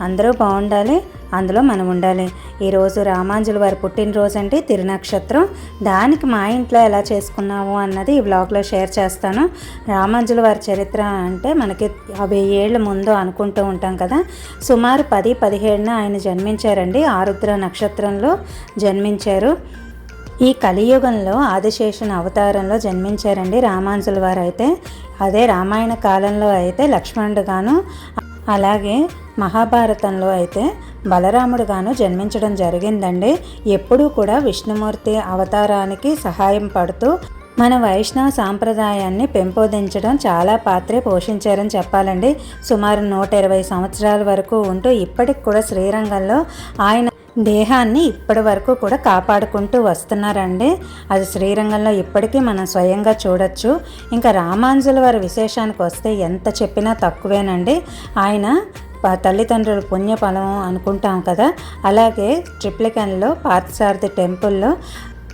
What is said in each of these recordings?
అందరూ బాగుండాలి అందులో మనం ఉండాలి. ఈరోజు రామాంజుల వారి పుట్టినరోజు అంటే తిరునక్షత్రం. దానికి మా ఇంట్లో ఎలా చేసుకున్నాము అన్నది ఈ బ్లాగ్లో షేర్ చేస్తాను. రామాంజుల వారి చరిత్ర అంటే మనకి వెయ్యి ఏళ్ళ ముందు అనుకుంటూ ఉంటాం కదా. సుమారు పది పదిహేడున ఆయన జన్మించారండి. ఆరుద్ర నక్షత్రంలో జన్మించారు. ఈ కలియుగంలో ఆదిశేషుని అవతారంలో జన్మించారండి రామాంజుల వారు అయితే. అదే రామాయణ కాలంలో అయితే లక్ష్మణుడు గాను అలాగే మహాభారతంలో అయితే బలరాముడుగాను జన్మించడం జరిగిందండి. ఎప్పుడూ కూడా విష్ణుమూర్తి అవతారానికి సహాయం పడుతూ మన వైష్ణవ సాంప్రదాయాన్ని పెంపొందించడం చాలా పాత్రే పోషించారని చెప్పాలండి. సుమారు నూట ఇరవై సంవత్సరాల వరకు ఉంటూ ఇప్పటికి కూడా శ్రీరంగంలో ఆయన దేహాన్ని ఇప్పటి వరకు కూడా కాపాడుకుంటూ వస్తున్నారండి. అది శ్రీరంగంలో ఇప్పటికీ మనం స్వయంగా చూడొచ్చు. ఇంకా రామాంజుల వారి విశేషానికి వస్తే ఎంత చెప్పినా తక్కువేనండి. ఆయన తల్లిదండ్రుల పుణ్యఫలం అనుకుంటాం కదా. అలాగే ట్రిప్లికన్లో పార్థసారథి టెంపుల్లో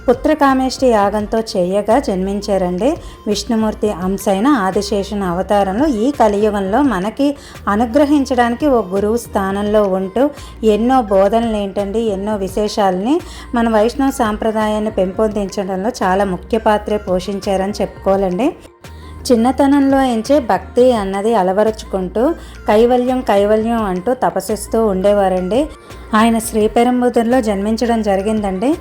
పుత్రకామేష్టి యాగంతో చేయగా జన్మించారండి. విష్ణుమూర్తి అంశైన ఆదిశేషుని అవతారంలో ఈ కలియుగంలో మనకి అనుగ్రహించడానికి ఓ గురువు స్థానంలో ఉంటూ ఎన్నో బోధనలు ఏంటండి ఎన్నో విశేషాలని మన వైష్ణవ సాంప్రదాయాన్ని పెంపొందించడంలో చాలా ముఖ్య పాత్ర పోషించారని చెప్పుకోవాలండి. చిన్నతనంలో ఎంచే భక్తి అన్నది అలవరుచుకుంటూ కైవల్యం కైవల్యం అంటూ తపస్సిస్తూ ఉండేవారండి. ఆయన శ్రీపెరంబుదూరులో జన్మించడం జరిగిందండి.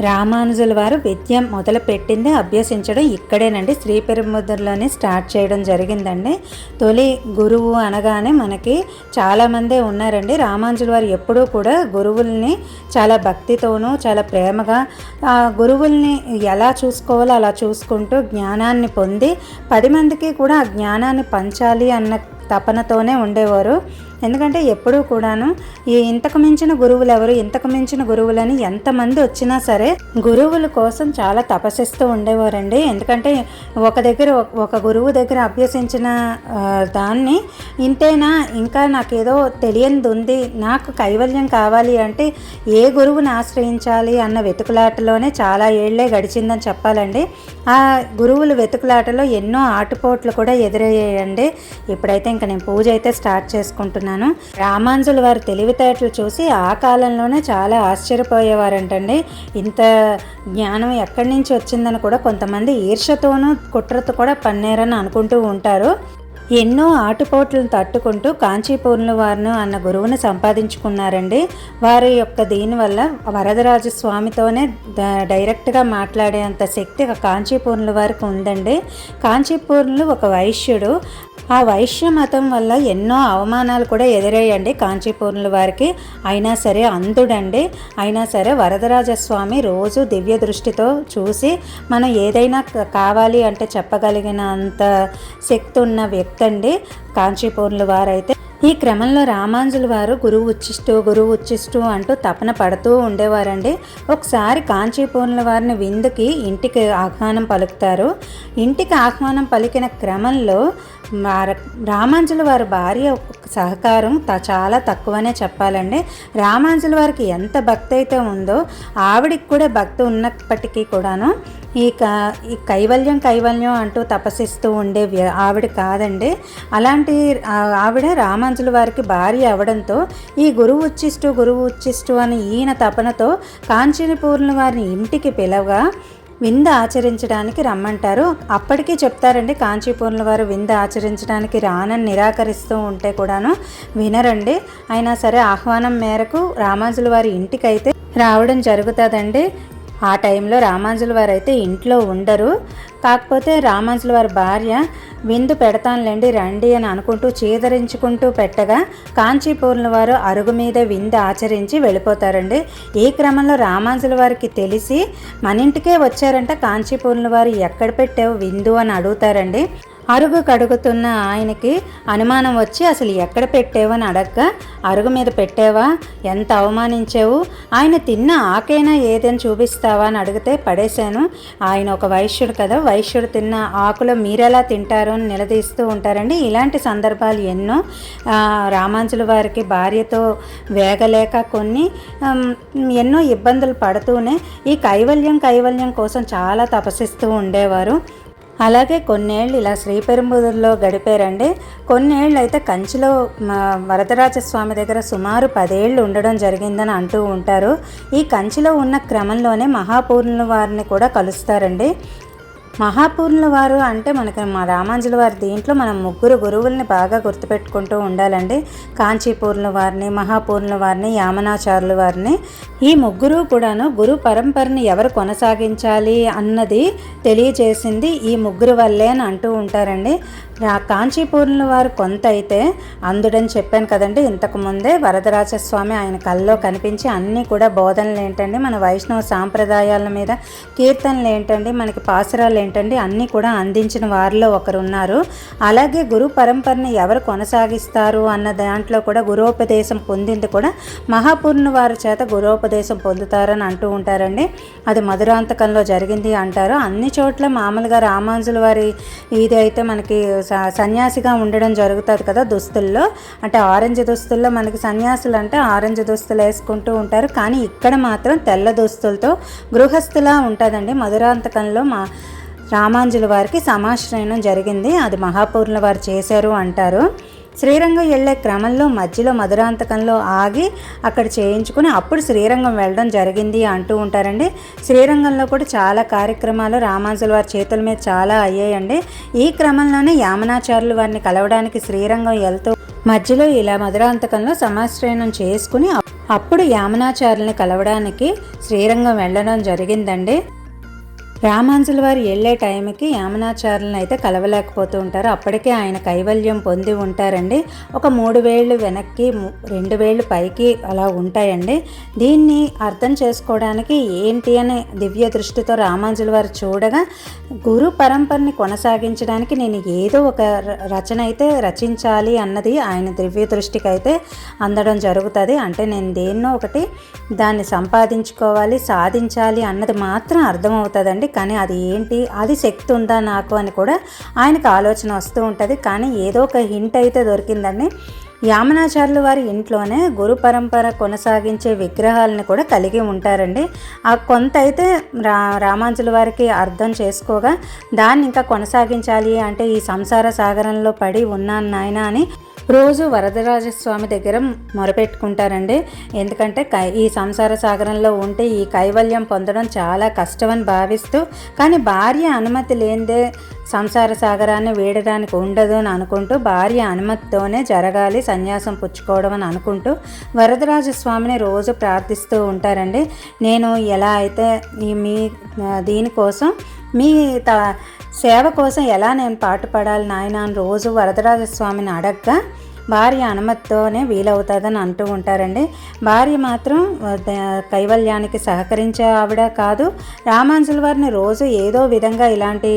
రామానుజుల వారు విద్య మొదలుపెట్టింది అభ్యసించడం ఇక్కడేనండి. శ్రీ పెరుముదర్లోనే స్టార్ట్ చేయడం జరిగిందండి. తొలి గురువు అనగానే మనకి చాలామందే ఉన్నారండి. రామానుజుల వారు ఎప్పుడూ కూడా గురువుల్ని చాలా భక్తితోనూ చాలా ప్రేమగా ఆ గురువుల్ని ఎలా చూసుకోవాలో అలా చూసుకుంటూ జ్ఞానాన్ని పొంది పది మందికి కూడా ఆ జ్ఞానాన్ని పంచాలి అన్న తపనతోనే ఉండేవారు. ఎందుకంటే ఎప్పుడూ కూడాను ఈ ఇంతకు మించిన గురువులు ఎవరు ఇంతకు మించిన గురువులని ఎంతమంది వచ్చినా సరే గురువుల కోసం చాలా తపస్సిస్తూ ఉండేవారండి. ఎందుకంటే ఒక దగ్గర ఒక- ఒక గురువు దగ్గర అభ్యసించిన దాన్ని ఇంతేనా? ఇంకా నాకేదో తెలియనిది ఉంది నాకు కైవల్యం కావాలి అంటే ఏ గురువుని ఆశ్రయించాలి అన్న వెతుకులాటలోనే చాలా ఏళ్ళే గడిచిందని చెప్పాలండి. ఆ గురువుల వెతుకులాటలో ఎన్నో ఆటుపోట్లు కూడా ఎదురయ్యాయండి. ఇప్పుడైతే ఇంకా నేను పూజ అయితే స్టార్ట్ చేసుకుంటున్నాను. రామాంజుల వారి తెలివితేటలు చూసి ఆ కాలంలోనే చాలా ఆశ్చర్యపోయేవారంటండి. ఇంత జ్ఞానం ఎక్కడి నుంచి వచ్చిందని కూడా కొంతమంది ఈర్షతోనూ కుట్రతో కూడా పన్నేరని అనుకుంటూ ఉంటారు. ఎన్నో ఆటుపోట్లను తట్టుకుంటూ కాంచీపూర్ణ వారిను అన్న గురువును సంపాదించుకున్నారండి. వారి యొక్క దీనివల్ల వరదరాజు స్వామితోనే డైరెక్ట్గా మాట్లాడేంత శక్తి కాంచీపూర్ణుల వారికి ఉందండి. కాంచీపూర్ణులు ఒక వైశ్యుడు. ఆ వైశ్య మతం వల్ల ఎన్నో అవమానాలు కూడా ఎదురయ్యండి కాంచీపూర్ణుల వారికి. అయినా సరే అంధుడండి. అయినా సరే వరదరాజ స్వామి రోజు దివ్య దృష్టితో చూసి మనం ఏదైనా కావాలి అంటే చెప్పగలిగిన అంత శక్తి ఉన్న వ్యక్తి అండి కాంచీపూర్ల వారైతే ఈ క్రమంలో రామాంజుల వారు గురువు ఉచ్చిష్టు గురువు ఉచ్చిష్టు అంటూ తపన పడుతూ ఉండేవారండి. ఒకసారి కాంచీపూర్ణుల వారిని విందుకి ఇంటికి ఆహ్వానం పలుకుతారు. ఇంటికి ఆహ్వానం పలికిన క్రమంలో రామాంజుల వారి భార్య సహకారం త- చాలా తక్కువనే చెప్పాలండి. రామాంజుల వారికి ఎంత భక్తి అయితే ఉందో ఆవిడికి కూడా భక్తి ఉన్నప్పటికీ కూడాను ఈ క ఈ కైవల్యం కైవల్యం అంటూ తపసిస్తూ ఉండే ఆవిడ కాదండి. అలాంటి ఆవిడ రామాంజుల వారికి భార్య అవడంతో ఈ గురువు ఉచ్చిష్టు గురువు ఉచ్చిష్టు అని ఈయన తపనతో కాంచనపూర్ణ వారిని ఇంటికి పిలవగా వింద ఆచరించడానికి రమ్మంటారు. అప్పటికీ చెప్తారండి కాంచీపూర్ణ వారు వింద ఆచరించడానికి రానని నిరాకరిస్తూ ఉంటే కూడాను వినరండి. అయినా సరే ఆహ్వానం మేరకు రామాజుల వారి ఇంటికైతే రావడం జరుగుతుందండి. ఆ టైంలో రామాంజుల వారు అయితే ఇంట్లో ఉండరు. కాకపోతే రామాంజుల వారి భార్య విందు పెడతానులేండి రండి అని అనుకుంటూ చీదరించుకుంటూ పెట్టగా కాంచీపూర్ల వారు అరుగు మీద విందు ఆచరించి వెళ్ళిపోతారండి. ఈ క్రమంలో రామాంజుల వారికి తెలిసి మన ఇంటికే వచ్చారంట కాంచీపూర్ల వారు ఎక్కడ పెట్టావు విందు అని అడుగుతారండి. అరుగు కడుగుతున్న ఆయనకి అనుమానం వచ్చి అసలు ఎక్కడ పెట్టావని అడగ అరుగు మీద పెట్టావా? ఎంత అవమానించావు? ఆయన తిన్న ఆకైనా ఏదైనా చూపిస్తావా? అని అడిగితే పడేశాను. ఆయన ఒక వైశ్యుడు కదా వైశ్యుడు తిన్న ఆకులో మీరెలా తింటారు అని నిలదీస్తూ ఉంటారండి. ఇలాంటి సందర్భాలు ఎన్నో. రామాంజుల వారికి భార్యతో వేగలేక కొన్ని ఎన్నో ఇబ్బందులు పడుతూనే ఈ కైవల్యం కైవల్యం కోసం చాలా తపసిస్తూ ఉండేవారు. అలాగే కొన్నేళ్ళు ఇలా శ్రీపెరుంబుదూరులో గడిపారండి. కొన్నేళ్ళు అయితే కంచిలో వరదరాజస్వామి దగ్గర సుమారు పదేళ్ళు ఉండడం జరిగిందని అంటూ ఉంటారు. ఈ కంచిలో ఉన్న క్రమంలోనే మహాపూర్ణుల వారిని కూడా కలుస్తారండి. మహాపూర్ణుల వారు అంటే మనకి మా రామాంజుల వారి దీంట్లో మనం ముగ్గురు గురువుల్ని బాగా గుర్తుపెట్టుకుంటూ ఉండాలండి. కాంచీపూర్ణుల వారిని మహాపూర్ణుల వారిని యామనాచారుల వారిని. ఈ ముగ్గురు కూడాను గురు పరంపరని ఎవరు కొనసాగించాలి అన్నది తెలియజేసింది ఈ ముగ్గురు వల్లే అని అంటూ ఉంటారండి. రా కాంచీపూర్ణుల వారు కొంత అయితే అందుడని చెప్పాను కదండి. ఇంతకు ముందే వరదరాజస్వామి ఆయన కల్లో కనిపించి అన్నీ కూడా బోధనలు ఏంటండి? మన వైష్ణవ సాంప్రదాయాల మీద కీర్తనలు ఏంటండి? మనకి పాసురాలు ఏంటండి? అన్నీ కూడా అందించిన వారిలో ఒకరు ఉన్నారు అలాగే గురు పరంపరని ఎవరు కొనసాగిస్తారు అన్న దాంట్లో కూడా గురోపదేశం పొందింది కూడా మహాపూర్ణ వారి చేత గురోపదేశం పొందుతారని అంటూ ఉంటారండి. అది మధురాంతకంలో జరిగింది అంటారు. అన్ని చోట్ల మామూలుగా రామాంజుల వారి ఇది అయితే మనకి సన్యాసిగా ఉండడం జరుగుతుంది కదా దుస్తుల్లో. అంటే ఆరెంజ్ దుస్తుల్లో మనకి సన్యాసులు అంటే ఆరెంజ్ దుస్తులు వేసుకుంటూ ఉంటారు. కానీ ఇక్కడ మాత్రం తెల్ల దుస్తులతో గృహస్థులా ఉంటుందండి. మధురాంతకంలో మా రామాంజుల వారికి సమాశ్రయణం జరిగింది. అది మహాపూర్ణ వారు చేశారు అంటారు. శ్రీరంగం వెళ్ళే క్రమంలో మధ్యలో మధురాంతకంలో ఆగి అక్కడ చేయించుకుని అప్పుడు శ్రీరంగం వెళ్ళడం జరిగింది అంటూ ఉంటారండి. శ్రీరంగంలో కూడా చాలా కార్యక్రమాలు రామాంజుల వారి చేతుల మీద చాలా అయ్యాయండి. ఈ క్రమంలోనే యామనాచారులు వారిని కలవడానికి శ్రీరంగం వెళ్తూ మధ్యలో ఇలా మధురాంతకంలో సమాశ్రయణం చేసుకుని అప్పుడు యామనాచారుల్ని కలవడానికి శ్రీరంగం వెళ్ళడం జరిగిందండి. రామాంజుల వారు వెళ్ళే టైంకి యామనాచార్యులను అయితే కలవలేకపోతూ ఉంటారు. అప్పటికే ఆయన కైవల్యం పొంది ఉంటారండి. ఒక మూడు వేళ్ళు వెనక్కి రెండు వేళ్ళు పైకి అలా ఉంటాయండి. దీన్ని అర్థం చేసుకోవడానికి ఏంటి అని దివ్య దృష్టితో రామాంజుల వారు చూడగా గురు పరంపరని కొనసాగించడానికి నేను ఏదో ఒక రచన అయితే రచించాలి అన్నది ఆయన దివ్య దృష్టికి అయితే అందడం జరుగుతుంది. అంటే నేను దేన్నో ఒకటి దాన్ని సంపాదించుకోవాలి సాధించాలి అన్నది మాత్రం అర్థమవుతుందండి. కానీ అది ఏంటి? అది శక్తి ఉందా నాకు అని కూడా ఆయనకు ఆలోచన వస్తూ ఉంటుంది. కానీ ఏదో ఒక హింట్ అయితే దొరికిందని యామనాచార్యులు వారి ఇంట్లోనే గురు పరంపర కొనసాగించే విగ్రహాలను కూడా కలిగి ఉంటారండి. ఆ కొంత అయితే రా రామాంజుల వారికి అర్థం చేసుకోగా దాన్ని ఇంకా కొనసాగించాలి అంటే ఈ సంసార సాగరంలో పడి ఉన్నాను నాయన అని రోజు వరదరాజస్వామి దగ్గర మొరపెట్టుకుంటారండి. ఎందుకంటే కై ఈ సంసార సాగరంలో ఉంటే ఈ కైవల్యం పొందడం చాలా కష్టమని భావిస్తూ కానీ భార్య అనుమతి లేనిదే సంసార సాగరాన్ని వీడడానికి ఉండదు అని అనుకుంటూ భార్య అనుమతితోనే జరగాలి సన్యాసం పుచ్చుకోవడం అని అనుకుంటూ వరదరాజస్వామిని రోజు ప్రార్థిస్తూ ఉంటారండి. నేను ఎలా అయితే మీ దీనికోసం మీ త సేవ కోసం ఎలా నేను పాటుపడాలి నాయన అని రోజు వరదరాజస్వామిని అడగ్గా భార్య అనుమతితోనే వీలవుతుందని అంటూ ఉంటారండి. భార్య మాత్రం కైవల్యానికి సహకరించే ఆవిడ కాదు. రామాంజుల వారిని రోజు ఏదో విధంగా ఇలాంటి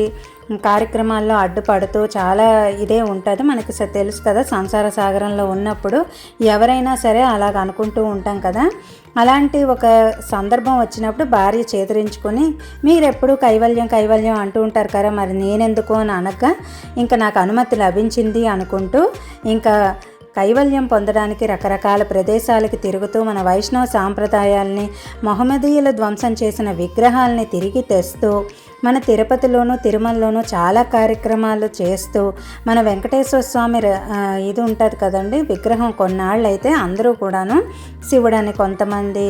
కార్యక్రమాల్లో అడ్డుపడుతూ చాలా ఇదే ఉంటుంది. మనకి స- తెలుసు కదా సంసార సాగరంలో ఉన్నప్పుడు ఎవరైనా సరే అలాగ అనుకుంటూ ఉంటాం కదా. అలాంటి ఒక సందర్భం వచ్చినప్పుడు భార్య చేతురించుకొని మీరెప్పుడు కైవల్యం కైవల్యం అంటూ ఉంటారు కదా మరి నేనెందుకు అని అనగా ఇంకా నాకు అనుమతి లభించింది అనుకుంటూ ఇంకా కైవల్యం పొందడానికి రకరకాల ప్రదేశాలకి తిరుగుతూ మన వైష్ణవ సాంప్రదాయాల్ని మహమ్మదీయుల ధ్వంసం చేసిన విగ్రహాలని తిరిగి తెస్తూ మన తిరుపతిలోనూ తిరుమలలోనూ చాలా కార్యక్రమాలు చేస్తూ మన వెంకటేశ్వర స్వామి ఇది ఉంటుంది కదండి విగ్రహం కొన్నాళ్ళు అయితే అందరూ కూడాను శివుడని కొంతమంది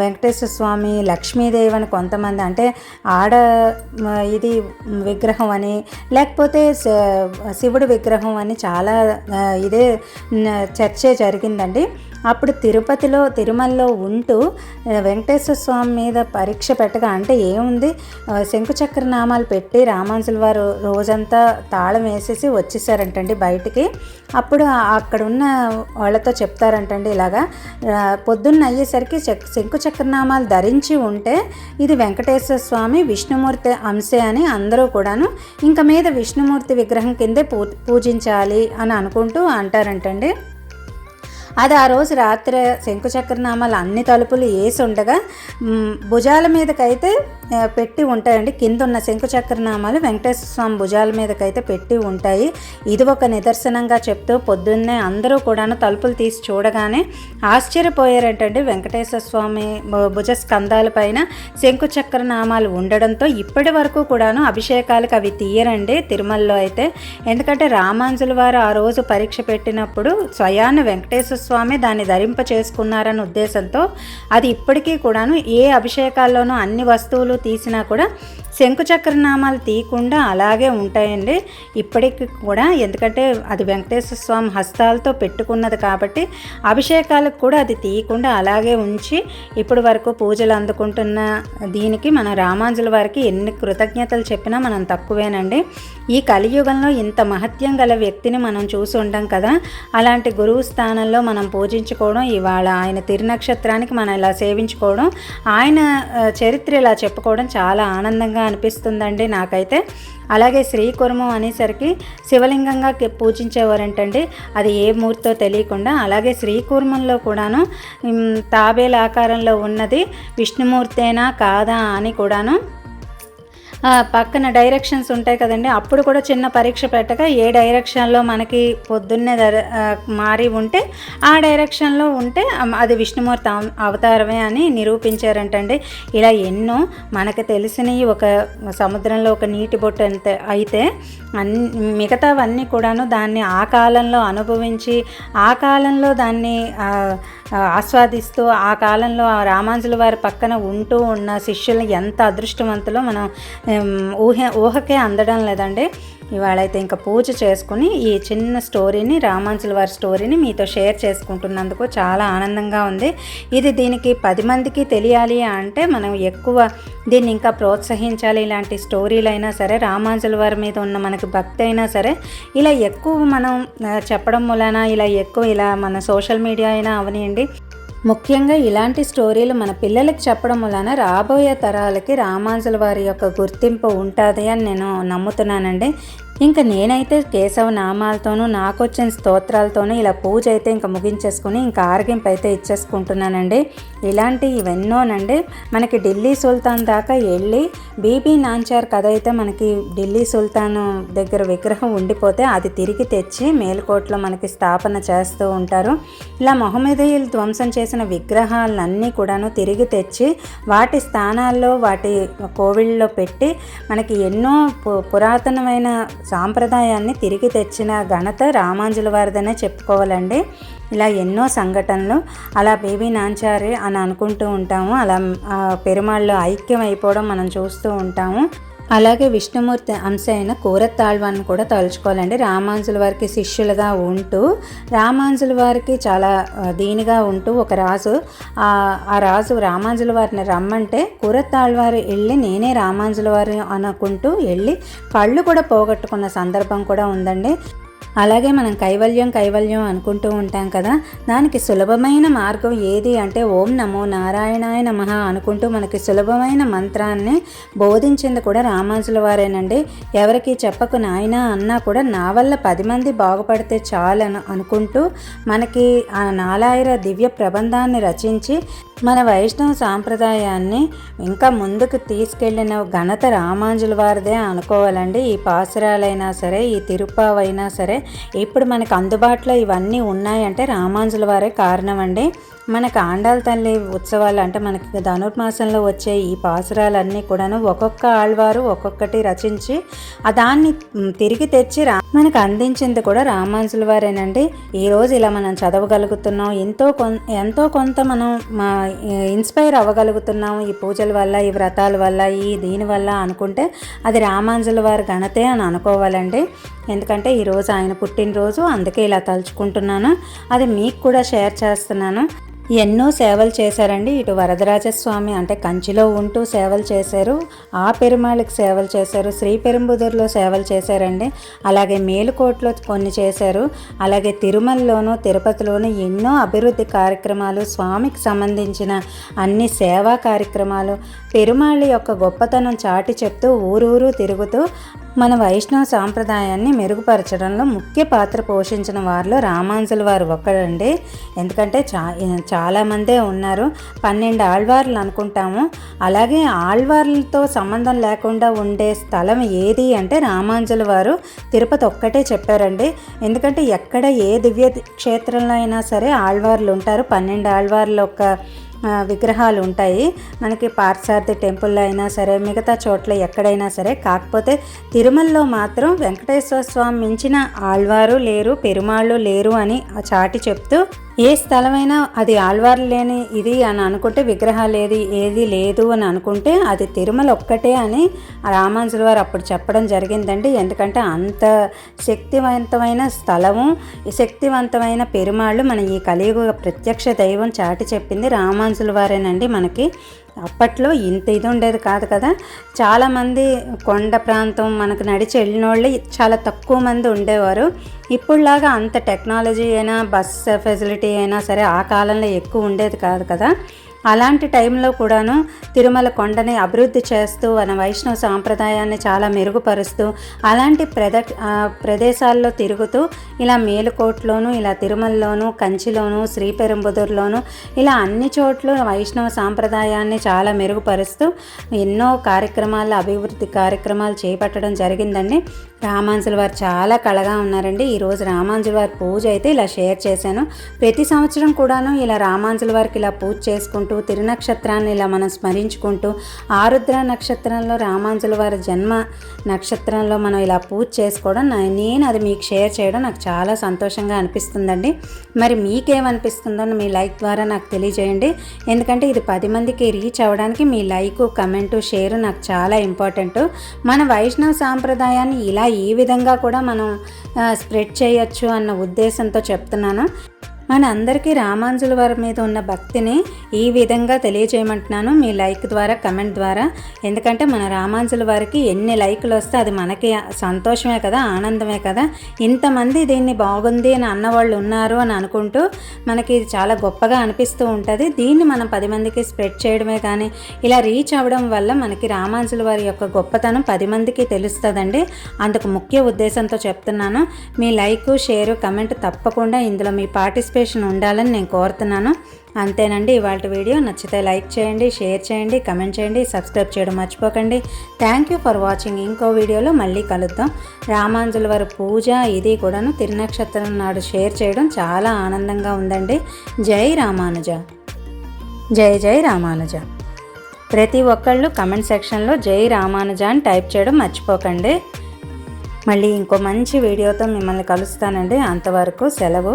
వెంకటేశ్వర స్వామి లక్ష్మీదేవి అని కొంతమంది అంటే ఆడ ఇది విగ్రహం అని లేకపోతే శివుడు విగ్రహం అని చాలా ఇదే చర్చే జరిగిందండి. అప్పుడు తిరుపతిలో తిరుమలలో ఉంటూ వెంకటేశ్వర స్వామి మీద పరీక్ష పెట్టగా అంటే ఏముంది ఆ, శంకు చక్ర నామాలు పెట్టి రామాంజుల వారు రోజంతా తాళం వేసేసి వచ్చేసారంటండి బయటికి. అప్పుడు అక్కడ ఉన్న వాళ్ళతో చెప్తారంటండి ఇలాగా పొద్దున్న అయ్యేసరికి శంకు శంకుచక్ర నామాలు ధరించి ఉంటే ఇది వెంకటేశ్వర స్వామి విష్ణుమూర్తి అంశే అని అందరూ కూడాను ఇంక మీద విష్ణుమూర్తి విగ్రహం కిందే పూ పూజించాలి అని అనుకుంటూ అంటారంటండి. అది ఆ రోజు రాత్రి శంకుచక్రనామాలు అన్ని తలుపులు వేసి ఉండగా భుజాల మీదకైతే పెట్టి ఉంటాయండి. కింద ఉన్న శంకుచక్రనామాలు వెంకటేశ్వర స్వామి భుజాల మీదకైతే పెట్టి ఉంటాయి. ఇది ఒక నిదర్శనంగా చెప్తూ పొద్దున్నే అందరూ కూడాను తలుపులు తీసి చూడగానే ఆశ్చర్యపోయారంటండి వెంకటేశ్వర స్వామి భుజ స్కంధాల పైన శంకుచక్ర నామాలు ఉండడంతో ఇప్పటి వరకు కూడాను అభిషేకాలకు అవి తీయరండి తిరుమలలో అయితే. ఎందుకంటే రామాంజుల వారు ఆ రోజు పరీక్ష పెట్టినప్పుడు స్వయాన్ని వెంకటేశ్వర స్వామి దాన్ని ధరింప చేసుకున్నారన్న ఉద్దేశంతో అది ఇప్పటికీ కూడాను ఏ అభిషేకాల్లోనూ అన్ని వస్తువులు తీసినా కూడా శంకుచక్ర నామాలు తీయకుండా అలాగే ఉంటాయండి. ఇప్పటికి కూడా ఎందుకంటే అది వెంకటేశ్వర స్వామి హస్తాలతో పెట్టుకున్నది కాబట్టి అభిషేకాలకు కూడా అది తీయకుండా అలాగే ఉంచి ఇప్పటి వరకు పూజలు అందుకుంటున్న దీనికి మన రామాంజుల వారికి ఎన్ని కృతజ్ఞతలు చెప్పినా మనం తక్కువేనండి. ఈ కలియుగంలో ఇంత మహత్యం గల వ్యక్తిని మనం చూసి ఉండం కదా. అలాంటి గురువు స్థానంలో మనం మనం పూజించుకోవడం ఇవాళ ఆయన తిరునక్షత్రానికి మనం ఇలా సేవించుకోవడం ఆయన చరిత్ర ఇలా చెప్పుకోవడం చాలా ఆనందంగా అనిపిస్తుందండి నాకైతే. అలాగే శ్రీకుర్మం అనేసరికి శివలింగంగా పూజించేవారంటండి. అది ఏ మూర్తో తెలియకుండా అలాగే శ్రీకూర్మంలో కూడాను తాబేల ఆకారంలో ఉన్నది విష్ణుమూర్తేనా కాదా అని కూడాను పక్కన డైరెక్షన్స్ ఉంటాయి కదండి. అప్పుడు కూడా చిన్న పరీక్ష పెట్టక ఏ డైరెక్షన్లో మనకి పొద్దున్నే దర- మారి ఉంటే ఆ డైరెక్షన్లో ఉంటే అది విష్ణుమూర్తి అవతారమే అని నిరూపించారంటండి. ఇలా ఎన్నో మనకు తెలిసినవి ఒక సముద్రంలో ఒక నీటి బొట్టు అంత అయితే అన్ని మిగతావన్నీ కూడాను దాన్ని ఆ కాలంలో అనుభవించి ఆ కాలంలో దాన్ని ఆస్వాదిస్తూ ఆ కాలంలో ఆ రామాంజుల వారి పక్కన ఉంటూ ఉన్న శిష్యులు ఎంత అదృష్టవంతులో మనం ఊహ ఊహకే అందడం లేదండి. ఇవాళైతే ఇంకా పూజ చేసుకుని ఈ చిన్న స్టోరీని రామాంజుల వారి స్టోరీని మీతో షేర్ చేసుకుంటున్నందుకు చాలా ఆనందంగా ఉంది. ఇది దీనికి పది మందికి తెలియాలి అంటే మనం ఎక్కువ దీన్ని ఇంకా ప్రోత్సహించాలి. ఇలాంటి స్టోరీలు అయినా సరే రామాంజుల వారి మీద ఉన్న మనకి భక్తి అయినా సరే ఇలా ఎక్కువ మనం చెప్పడం వలన ఇలా ఎక్కువ ఇలా మన సోషల్ మీడియా అయినా అవనియండి. ముఖ్యంగా ఇలాంటి స్టోరీలు మన పిల్లలకి చెప్పడం వలన రాబోయే తరాలకి రామాంజుల వారి యొక్క గుర్తింపు ఉంటుంది అని నేను నమ్ముతున్నానండి. ఇంకా నేనైతే కేశవ నామాలతోనూ నాకు వచ్చిన స్తోత్రాలతోనూ ఇలా పూజ అయితే ఇంకా ముగించేసుకుని ఇంకా ఆరగింపు అయితే ఇచ్చేసుకుంటున్నానండి. ఇలాంటి ఇవెన్నోనండి. మనకి ఢిల్లీ సుల్తాన్ దాకా వెళ్ళి బీబీ నాంచార్ కథ అయితే మనకి ఢిల్లీ సుల్తాన్ దగ్గర విగ్రహం ఉండిపోతే అది తిరిగి తెచ్చి మేల్కోట్లో మనకి స్థాపన చేస్తూ ఉంటారు. ఇలా మొహమ్మదీయులు ధ్వంసం చేసిన విగ్రహాలన్నీ కూడాను తిరిగి తెచ్చి వాటి స్థానాల్లో వాటి కోవిళ్ళలో పెట్టి మనకి ఎన్నో పు- పురాతనమైన సాంప్రదాయాన్ని తిరిగి తెచ్చిన ఘనత రామాంజుల వారిదనే చెప్పుకోవాలండి. ఇలా ఎన్నో సంఘటనలు అలా బేబీ నాంచారి అని అనుకుంటూ ఉంటాము. అలా పెరుమాళ్ళు ఐక్యం అయిపోవడం మనం చూస్తూ ఉంటాము. అలాగే విష్ణుమూర్తి అంశ అయిన కూరత్తాళ్వాన్ని కూడా తలుచుకోవాలండి. రామాంజుల వారికి శిష్యులుగా ఉంటూ రామాంజుల వారికి చాలా దీనిగా ఉంటూ ఒక రాజు ఆ రాజు రామాంజుల వారిని రమ్మంటే కూరత్తాళ్వారు వెళ్ళి నేనే రామాంజుల వారిని అనుకుంటూ వెళ్ళి కళ్ళు కూడా పోగొట్టుకున్న సందర్భం కూడా ఉందండి. అలాగే మనం కైవల్యం కైవల్యం అనుకుంటూ ఉంటాం కదా. దానికి సులభమైన మార్గం ఏది అంటే ఓం నమో నారాయణాయ నమ అనుకుంటూ మనకి సులభమైన మంత్రాన్ని బోధించింది కూడా రామానుజుల వారేనండి. ఎవరికి చెప్పకు నాయన అన్నా కూడా నా వల్ల పది మంది బాగుపడితే చాలని అనుకుంటూ మనకి ఆ నాలాయిర దివ్య ప్రబంధాన్ని రచించి మన వైష్ణవ సాంప్రదాయాన్ని ఇంకా ముందుకు తీసుకెళ్ళిన ఘనత రామాంజుల వారిదే అనుకోవాలండి. ఈ పాసురాలైనా సరే ఈ తిరుపావైనా సరే ఇప్పుడు మనకు అందుబాటులో ఇవన్నీ ఉన్నాయంటే రామాంజుల వారే కారణం అండి. మనకు ఆండాల తల్లి ఉత్సవాలు అంటే మనకి ధనుర్మాసంలో వచ్చే ఈ పాసురాలన్నీ కూడాను ఒక్కొక్క ఆళ్వారు ఒక్కొక్కటి రచించి ఆ దాన్ని తిరిగి తెచ్చి రా మనకు అందించింది కూడా రామాంజుల వారేనండి. ఈరోజు ఇలా మనం చదవగలుగుతున్నాం. ఎంతో కొం ఎంతో కొంత మనం మా ఇన్స్పైర్ అవ్వగలుగుతున్నాం ఈ పూజల వల్ల ఈ వ్రతాల వల్ల ఈ దీని వల్ల అనుకుంటే అది రామాంజుల వారి ఘనతే అని అనుకోవాలండి. ఎందుకంటే ఈరోజు ఆయన పుట్టినరోజు అందుకే ఇలా తలుచుకుంటున్నాను. అది మీకు కూడా షేర్ చేస్తున్నాను. ఎన్నో సేవలు చేశారండి. ఇటు వరదరాజస్వామి అంటే కంచిలో ఉంటూ సేవలు చేశారు. ఆ పెరుమాళికి సేవలు చేశారు. శ్రీ పెరుంబుదూరులో సేవలు చేశారండి. అలాగే మేలుకోట్లో కొన్ని చేశారు. అలాగే తిరుమలలోను తిరుపతిలోను ఎన్నో అభివృద్ధి కార్యక్రమాలు స్వామికి సంబంధించిన అన్ని సేవా కార్యక్రమాలు పెరుమాళి యొక్క గొప్పతనం చాటి చెప్తూ ఊరూరు తిరుగుతూ మన వైష్ణవ సాంప్రదాయాన్ని మెరుగుపరచడంలో ముఖ్య పాత్ర పోషించిన వారిలో రామాంజుల వారు ఒక్కడండి. ఎందుకంటే చా చాలామందే ఉన్నారు. పన్నెండు ఆళ్వార్లు అనుకుంటాము. అలాగే ఆళ్వార్లతో సంబంధం లేకుండా ఉండే స్థలం ఏది అంటే రామాంజుల వారు తిరుపతి ఒక్కటే చెప్పారండి. ఎందుకంటే ఎక్కడ ఏ దివ్య క్షేత్రంలో అయినా సరే ఆళ్వార్లు ఉంటారు. పన్నెండు ఆళ్వార్లు ఒక విగ్రహాలు ఉంటాయి. మనకి పార్సార్థి టెంపుల్లో అయినా సరే మిగతా చోట్ల ఎక్కడైనా సరే కాకపోతే తిరుమలలో మాత్రం వెంకటేశ్వర స్వామి మించిన ఆళ్వారు లేరు పెరుమాళ్ళు లేరు అని చాటి చెప్తూ ఏ స్థలమైనా అది ఆళ్వారు లేని ఇది అని అనుకుంటే విగ్రహాలు ఏది ఏది లేదు అని అనుకుంటే అది తిరుమల ఒక్కటే అని రామాంజుల వారు అప్పుడు చెప్పడం జరిగిందండి. ఎందుకంటే అంత శక్తివంతమైన స్థలము శక్తివంతమైన పెరుమాళ్ళు మన ఈ కలియుగ ప్రత్యక్ష దైవం చాటి చెప్పింది రామాంజుల వారేనండి మనకి. అప్పట్లో ఇంత ఇది ఉండేది కాదు కదా. చాలామంది కొండ ప్రాంతం మనకు నడిచి వెళ్ళిన వాళ్ళు చాలా తక్కువ మంది ఉండేవారు. ఇప్పుడులాగా అంత టెక్నాలజీ అయినా బస్ ఫెసిలిటీ అయినా సరే ఆ కాలంలో ఎక్కువ ఉండేది కాదు కదా. అలాంటి టైంలో కూడాను తిరుమల కొండని అభివృద్ధి చేస్తూ మన వైష్ణవ సాంప్రదాయాన్ని చాలా మెరుగుపరుస్తూ అలాంటి ప్రద ప్రదేశాల్లో తిరుగుతూ ఇలా మేలుకోట్లోను ఇలా తిరుమలలోను కంచిలోను శ్రీపెరుంబుదూరులోను ఇలా అన్ని చోట్ల వైష్ణవ సాంప్రదాయాన్ని చాలా మెరుగుపరుస్తూ ఎన్నో కార్యక్రమాలు అభివృద్ధి కార్యక్రమాలు చేపట్టడం జరిగిందండి. రామాంజుల వారు చాలా కళగా ఉన్నారండి. ఈరోజు రామాంజుల వారి పూజ అయితే ఇలా షేర్ చేశాను. ప్రతి సంవత్సరం కూడాను ఇలా రామాంజుల వారికి ఇలా పూజ చేసుకుంటూ తిరునక్షత్రాన్ని ఇలా మనం స్మరించుకుంటూ ఆరుద్ర నక్షత్రంలో రామాంజుల వారి జన్మ నక్షత్రంలో మనం ఇలా పూజ చేసుకోవడం నేను అది మీకు షేర్ చేయడం నాకు చాలా సంతోషంగా అనిపిస్తుందండి. మరి మీకేమనిపిస్తుందో మీ లైక్ ద్వారా నాకు తెలియజేయండి. ఎందుకంటే ఇది పది మందికి రీచ్ అవ్వడానికి మీ లైక్ కమెంటు షేర్ నాకు చాలా ఇంపార్టెంట్. మన వైష్ణవ సాంప్రదాయాన్ని ఇలా ఈ విధంగా కూడా మనం స్ప్రెడ్ చేయొచ్చు అన్న ఉద్దేశంతో చెప్తున్నాను. మన అందరికీ రామాంజుల వారి మీద ఉన్న భక్తిని ఈ విధంగా తెలియజేయమంటున్నాను మీ లైక్ ద్వారా కమెంట్ ద్వారా. ఎందుకంటే మన రామాంజుల వారికి ఎన్ని లైకులు వస్తే అది మనకి సంతోషమే కదా ఆనందమే కదా. ఇంతమంది దీన్ని బాగుంది అని అన్నవాళ్ళు ఉన్నారు అని అనుకుంటూ మనకి ఇది చాలా గొప్పగా అనిపిస్తూ ఉంటుంది. దీన్ని మనం పది మందికి స్ప్రెడ్ చేయడమే కానీ ఇలా రీచ్ అవ్వడం వల్ల మనకి రామాంజుల వారి యొక్క గొప్పతనం పది మందికి తెలుస్తుందండి. అందుకు ముఖ్య ఉద్దేశంతో చెప్తున్నాను. మీ లైక్ షేర్ కమెంట్ తప్పకుండా ఇందులో మీ పార్టిసిపేట్ పార్టిసిపేషన్ ఉండాలని నేను కోరుతున్నాను. అంతేనండి ఇవాళ వీడియో నచ్చితే లైక్ చేయండి షేర్ చేయండి కమెంట్ చేయండి సబ్స్క్రైబ్ చేయడం మర్చిపోకండి. థ్యాంక్ యూ ఫర్ వాచింగ్ ఇంకో వీడియోలో మళ్ళీ కలుద్దాం. రామాంజుల వారి పూజ ఇది కూడాను తిరునక్షత్రం నాడు షేర్ చేయడం చాలా ఆనందంగా ఉందండి. జై రామానుజ. జై జై రామానుజ. ప్రతి ఒక్కళ్ళు కమెంట్ సెక్షన్లో జై రామానుజ అని టైప్ చేయడం మర్చిపోకండి. మళ్ళీ ఇంకో మంచి వీడియోతో మిమ్మల్ని కలుస్తానండి. అంతవరకు సెలవు.